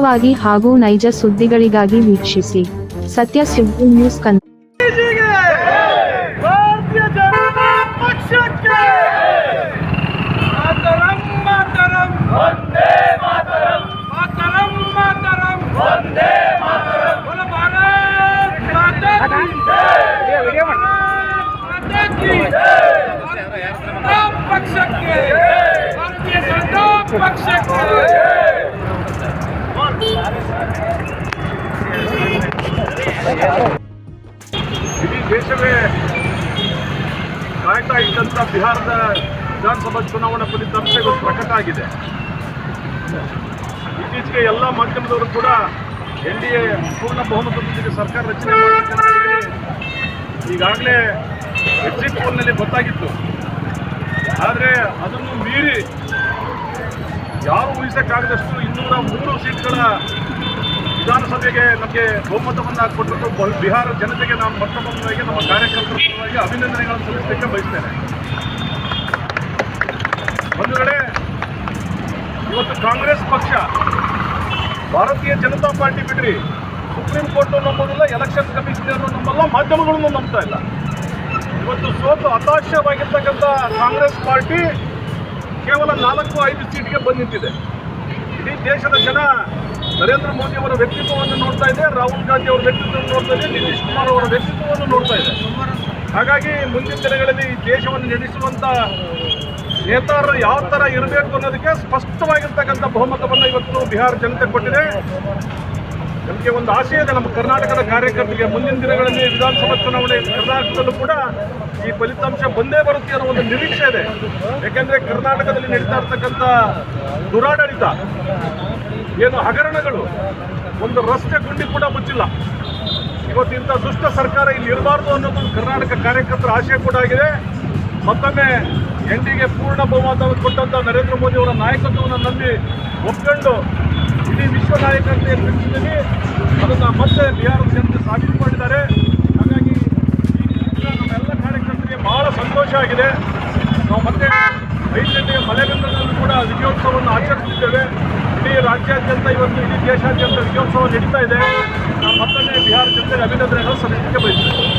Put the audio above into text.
ವಾಗಿ ಹಾಗೂ ನೈಜ ಸುದ್ದಿಗಳಿಗಾಗಿ ವೀಕ್ಷಿಸಿ ಸತ್ಯ ಸುದ್ದಿ ನ್ಯೂಸ್ ಕನ್ನಡ ಭಾರತೀಯ ಜನತಾ ಪಕ್ಷಕ್ಕೆ ಮಾತರಂ ಮಾತರಂ ವಂದೇ ಇಡೀ ದೇಶವೇ ಕಾಯ್ತಾ ಇದ್ದಂಥ ಬಿಹಾರದ ವಿಧಾನಸಭಾ ಚುನಾವಣಾ ಫಲಿತಾಂಶ ಪ್ರಕಟ ಆಗಿದೆ. ಇತ್ತೀಚೆಗೆ ಎಲ್ಲ ಮಾಧ್ಯಮದವರು ಕೂಡ ಎನ್ ಡಿ ಎ ಪೂರ್ಣ ಬಹುಮತದೊಂದಿಗೆ ಸರ್ಕಾರ ರಚನೆ ಈಗಾಗಲೇ ಎಕ್ಸಿಟ್ ಪೋಲ್ನಲ್ಲಿ ಗೊತ್ತಾಗಿತ್ತು. ಆದರೆ ಅದನ್ನು ಮೀರಿ ಯಾರು ಊಹಿಸಕ್ಕಾಗದಷ್ಟು ಇನ್ನೂರ ಮೂರು ಸೀಟ್ಗಳ ವಿಧಾನಸಭೆಗೆ ನಮಗೆ ಬಹುಮತವನ್ನು ಕೊಟ್ಟದ್ದು ಬಿಹಾರ ಜನತೆಗೆ ನಾನು ಮೊಟ್ಟಮೊದಲಾಗಿ ನಮ್ಮ ಕಾರ್ಯಕರ್ತರ ಪರವಾಗಿ ಅಭಿನಂದನೆಗಳನ್ನು ಸಲ್ಲಿಸಲಿಕ್ಕೆ ಬಯಸ್ತೇನೆ. ಒಂದು ಕಡೆ ಇವತ್ತು ಕಾಂಗ್ರೆಸ್ ಪಕ್ಷ ಭಾರತೀಯ ಜನತಾ ಪಾರ್ಟಿ ಬಿಡ್ರಿ ಸುಪ್ರೀಂ ಕೋರ್ಟ್ ನಂಬೋದಿಲ್ಲ ಎಲೆಕ್ಷನ್ ಕಮಿಷನರ್ ನಂಬಲ್ಲ ಮಾಧ್ಯಮಗಳನ್ನು ನಂಬ್ತಾ ಇಲ್ಲ. ಇವತ್ತು ಸೋತು ಹತಾಶವಾಗಿರ್ತಕ್ಕಂಥ ಕಾಂಗ್ರೆಸ್ ಪಾರ್ಟಿ ಕೇವಲ ನಾಲ್ಕು, ಐದು ಸೀಟ್ಗೆ ಬಂದಿದೆ ಇಡೀ ದೇಶದ ಜನ ನರೇಂದ್ರ ಮೋದಿ ಅವರ ವ್ಯಕ್ತಿತ್ವವನ್ನು ನೋಡ್ತಾ ಇದೆ, ರಾಹುಲ್ ಗಾಂಧಿ ಅವರ ವ್ಯಕ್ತಿತ್ವವನ್ನು ನೋಡ್ತಾ ಇದೆ, ನಿತೀಶ್ ಕುಮಾರ್ ಅವರ ವ್ಯಕ್ತಿತ್ವವನ್ನು ನೋಡ್ತಾ ಇದೆ. ಹಾಗಾಗಿ ಮುಂದಿನ ದಿನಗಳಲ್ಲಿ ದೇಶವನ್ನು ನಡೆಸುವಂತ ನೇತಾರರು ಯಾವ ಥರ ಇರಬೇಕು ಅನ್ನೋದಕ್ಕೆ ಸ್ಪಷ್ಟವಾಗಿರ್ತಕ್ಕಂಥ ಬಹುಮತವನ್ನು ಇವತ್ತು ಬಿಹಾರ ಜನತೆ ಕೊಟ್ಟಿದೆ. ನಮಗೆ ಒಂದು ಆಸೆ ಇದೆ, ನಮ್ಮ ಕರ್ನಾಟಕದ ಕಾರ್ಯಕರ್ತರಿಗೆ ಮುಂದಿನ ದಿನಗಳಲ್ಲಿ ವಿಧಾನಸಭಾ ಚುನಾವಣೆ ಕರ್ನಾಟಕದಲ್ಲೂ ಕೂಡ ಈ ಫಲಿತಾಂಶ ಬಂದೇ ಬರುತ್ತೆ ಅನ್ನೋ ಒಂದು ನಿರೀಕ್ಷೆ ಇದೆ. ಯಾಕೆಂದ್ರೆ ಕರ್ನಾಟಕದಲ್ಲಿ ನಡೀತಾ ಇರ್ತಕ್ಕಂಥ ದುರಾಡಳಿತ ಏನು ಹಗರಣಗಳು? ಒಂದು ರಸ್ತೆ ಗುಂಡಿ ಕೂಡ ಮುಚ್ಚಿಲ್ಲ. ಇವತ್ತು ಇಂಥ ದುಷ್ಟ ಸರ್ಕಾರ ಇಲ್ಲಿ ಇರಬಾರ್ದು ಅನ್ನೋದು ಕರ್ನಾಟಕ ಕಾರ್ಯಕರ್ತರ ಆಶಯ ಕೂಡ ಆಗಿದೆ. ಮತ್ತೊಮ್ಮೆ ಎನ್ ಪೂರ್ಣ ಬಹುಮತವನ್ನು ಕೊಟ್ಟಂತ ನರೇಂದ್ರ ಮೋದಿ ಅವರ ನಾಯಕತ್ವವನ್ನು ನಂಬಿ ಒಪ್ಕೊಂಡು ಇಡೀ ವಿಶ್ವ ನಾಯಕತ್ವ ಬಿಟ್ಟಿದ್ದೀನಿ ಅದನ್ನು ಮತ್ತೆ ಬಿಹಾರದ ಜನತೆ ಸಾಬೀತು ಮಾಡಿದ್ದಾರೆ. ಹಾಗಾಗಿ ಈ ನಮ್ಮೆಲ್ಲ ಕಾರ್ಯಕರ್ತರಿಗೆ ಬಹಳ ಸಂತೋಷ ಆಗಿದೆ. ನಾವು ಮತ್ತೆ ಐದು ಗಂಟೆಗೆ ಕೂಡ ವಿಜಯೋತ್ಸವವನ್ನು ಆಚರಿಸುತ್ತಿದ್ದೇವೆ. ರಾಜ್ಯಾದ್ಯಂತ ಇವತ್ತು ಇಡೀ ದೇಶಾದ್ಯಂತ ವಿಜಯೋತ್ಸವ ನಡೀತಾ ಇದೆ. ಮತ್ತೊಮ್ಮೆ ಬಿಹಾರ ಜನತೆಗೆ ಅಭಿನಂದನೆಗಳು ಸಲ್ಲಿಸಲಿಕ್ಕೆ ಬಯಸ್ತೇನೆ.